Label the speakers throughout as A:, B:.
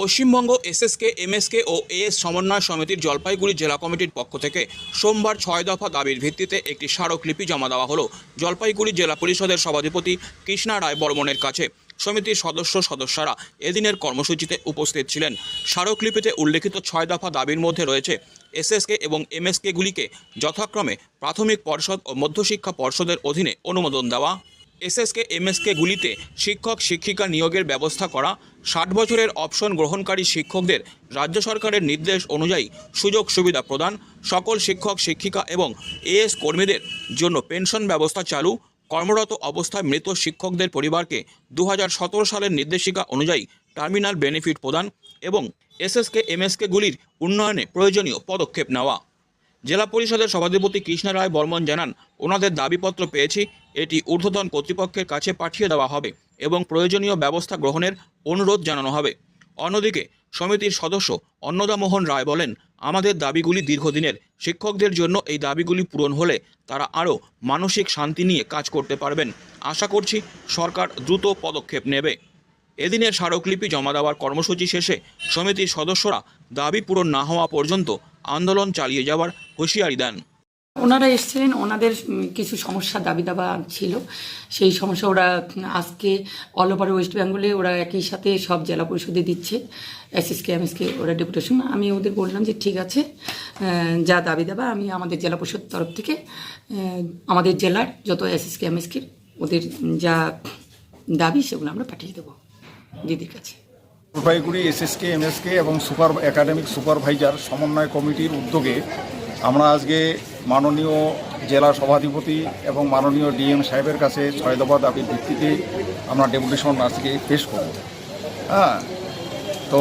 A: Paschimbanga SSK, MSK ও AS সমন্বয় সমিতির জলপাইগুড়ি জেলা কমিটির পক্ষ থেকে সোমবার ছয় দফা দাবির ভিত্তিতে একটি স্মারকলিপি জমা দেওয়া হলো। জলপাইগুড়ি জেলা পরিষদের সভাধিপতি কৃষ্ণা রায় বর্মনের কাছে। সমিতির সদস্য সদস্যরা এদিনের কর্মসূচিতে উপস্থিত ছিলেন। স্মারকলিপিতে উল্লেখিত ছয় দফা দাবির মধ্যে রয়েছে এসএসকে এবং এমএসকেগুলিকে যথাক্রমে প্রাথমিক পর্ষদ ও মধ্যশিক্ষা পর্ষদের অধীনে অনুমোদন দেওয়া। এসএসকে, এমএসকে গুলিতে শিক্ষক, শিক্ষিকা নিয়োগের ব্যবস্থা করা, ষাট বছরের অপশন গ্রহণকারী শিক্ষকদের রাজ্য সরকারের নির্দেশ অনুযায়ী সুযোগ সুবিধা প্রদান, সকল শিক্ষক, শিক্ষিকা এবং এএস কর্মীদের জন্য পেনশন ব্যবস্থা চালু, কর্মরত অবস্থায় মৃত শিক্ষকদের পরিবারকে দু হাজার সতেরো সালের নির্দেশিকা অনুযায়ী টার্মিনাল বেনিফিট প্রদান এবং এসএসকে এমএসকেগুলির উন্নয়নে প্রয়োজনীয় পদক্ষেপ নেওয়া। জেলা পরিষদের সভাধিপতি কৃষ্ণা রায় বর্মন জানান, ওনাদের দাবিপত্র পেয়েছি, এটি ঊর্ধ্বতন কর্তৃপক্ষের কাছে পাঠিয়ে দেওয়া হবে এবং প্রয়োজনীয় ব্যবস্থা গ্রহণের অনুরোধ জানানো হবে। অন্যদিকে, সমিতির সদস্য অন্নদামোহন রায় বলেন, আমাদের দাবিগুলি দীর্ঘদিনের। শিক্ষকদের জন্য এই দাবিগুলি পূরণ হলে তারা আরও মানসিক শান্তি নিয়ে কাজ করতে পারবেন। আশা করছি সরকার দ্রুত পদক্ষেপ নেবে। এদিনের স্মারকলিপি জমা দেওয়ার কর্মসূচি শেষে সমিতির সদস্যরা দাবি পূরণ না হওয়া পর্যন্ত আন্দোলন চালিয়ে যাওয়ার হুঁশিয়ারি দেন।
B: ওনারা এসেছিলেন, ওনাদের কিছু সমস্যা দাবি দাবা ছিল। সেই সমস্যা ওরা আজকে অল ওভার ওয়েস্ট বেঙ্গলে ওরা একই সাথে সব জেলা পরিষদে দিচ্ছে। এসএসকে এমএসকে ওরা ডেপুটেশন। আমি ওদের বললাম যে, ঠিক আছে যা দাবি দাবা, আমি আমাদের জেলা পরিষদ তরফ থেকে আমাদের জেলার যত এসএসকে এমএসকে ওদের যা দাবি, সেগুলো আমরা পাঠিয়ে দেবো দিদির কাছে।
C: জলপাইগুড়ি এসএসকে এমএসকে এবং সুপার একাডেমিক সুপারভাইজার সমন্বয় কমিটির উদ্যোগে আমরা আজকে মাননীয় জেলা সভাধিপতি এবং মাননীয় ডিএম সাহেবের কাছে ছয় দফা দাবির ভিত্তিতে আমরা ডেপুটেশন আজকে পেশ করব। হ্যাঁ তো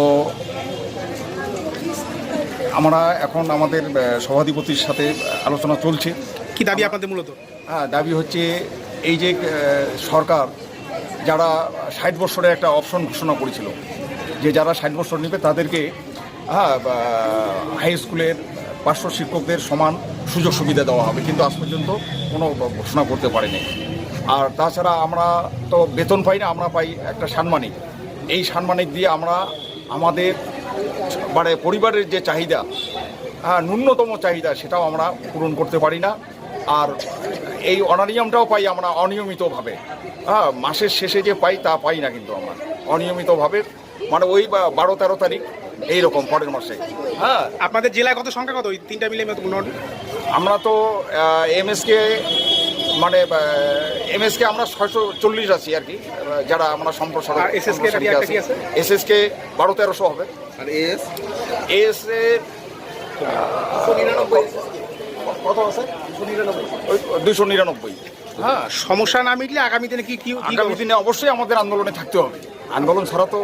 C: আমরা এখন আমাদের সভাধিপতির সাথে আলোচনা চলছে।
D: কি দাবি আপনাদের মূলত?
C: হ্যাঁ দাবি হচ্ছে এই যে সরকার যারা ষাট বছরের একটা অপশন ঘোষণা করেছিল যে যারা ষাট বছর নেবে তাদেরকে হ্যাঁ হাই স্কুলের পার্শ্ব শিক্ষকদের সমান সুযোগ সুবিধা দেওয়া হবে। কিন্তু আজ পর্যন্ত কোনো ঘোষণা করতে পারেনি। আর তাছাড়া আমরা তো বেতন পাই না, আমরা পাই একটা সাম্মানিক এই সাম্মানিক দিয়ে আমরা আমাদের মানে পরিবারের যে চাহিদা হ্যাঁ ন্যূনতম চাহিদা সেটাও আমরা পূরণ করতে পারি না। আর এই অনানিয়মটাও পাই আমরা অনিয়মিতভাবে। হ্যাঁ মাসের শেষে যে পাই তা পাই না কিন্তু আমরা। অনিয়মিতভাবে মানে ওই বা- বারো তেরো তারিখ এই রকম পরের মাসে। হ্যাঁ
D: আপনাদের জেলায় কত সংখ্যা কত? ওই তিনটা মিলে মোটামুটি
C: আমরা তো এমএসকে মানে এমএসকে আমরা ছয়শো চল্লিশ আছি আর কি যারা আমরা সম্প্রসারণ? এসএসকে বারো তেরোশো হবে।
D: আর এস
C: এস এর কত আছে? দুশো নিরানব্বই। হ্যাঁ
D: সমস্যা না মিটলে আগামী দিনে কি কি কি
C: আগামী দিনে অবশ্যই আমাদের আন্দোলনে থাকতে হবে। আন্দোলন ছাড়া তো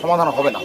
C: সমাধান হবে না।